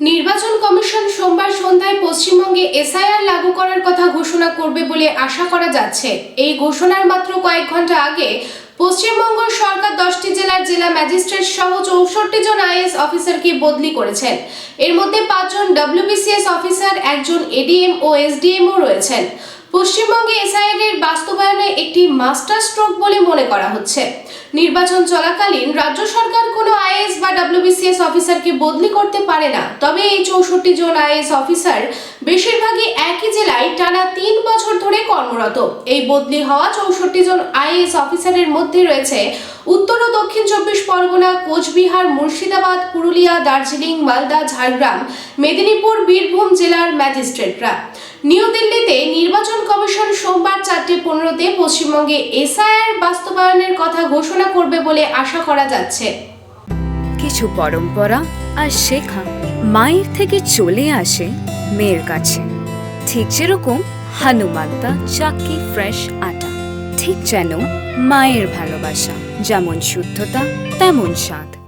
নির্বাচন কমিশন সোমবার সন্ধ্যায় পশ্চিমবঙ্গে এসআইআর লাগু করার কথা ঘোষণা করবে বলে আশা করা যাচ্ছে। এই ঘোষণার মাত্র কয়েক ঘণ্টা আগে পশ্চিমবঙ্গ সরকার দশটি জেলার জেলা ম্যাজিস্ট্রেট সহ চৌষট্টি জন আইএস অফিসারকে বদলি করেছেন। এর মধ্যে পাঁচজন ডব্লিউবিসিএস অফিসার, একজন এডিএম ও এসডিএমও রয়েছেন। পশ্চিমবঙ্গে এসআইআর এর বাস্তবায়নে একটি মাস্টার স্ট্রোক বলে মনে করা হচ্ছে। নির্বাচন চলাকালীন রাজ্য সরকার কোনো আইএস বা ডব্লিউবিসিএস অফিসারকে বদলি করতে পারে না। তবে এই চৌষট্টি জন আইএস অফিসার বেশিরভাগই একই জেলায় টানা তিন বছর ধরে কর্মরত। এই বদলি হওয়া চৌষট্টি জন আইএস অফিসারের মধ্যে রয়েছে উত্তর ও দক্ষিণ চব্বিশ পরগনা, কোচবিহার, মুর্শিদাবাদ, পুরুলিয়া, দার্জিলিং, মালদা, ঝাড়গ্রাম, মেদিনীপুর, বীরভূম জেলার ম্যাজিস্ট্রেটরা। নিউ দিল্লিতে নির্বাচন কমিশন চারটে পনেরোতে পশ্চিমবঙ্গে এসআইআর বাস্তবায়নের কথা ঘোষণা করবে বলে আশা করা যাচ্ছে। কিছু পরম্পরা আর শেখা মায়ের থেকে চলে আসে মেয়ের কাছে। ঠিক যেরকম হানুমান্তা চাকি ফ্রেশ আটা। ঠিক যেন মায়ের ভালোবাসা যেমন শুদ্ধতা, তেমন স্বাদ।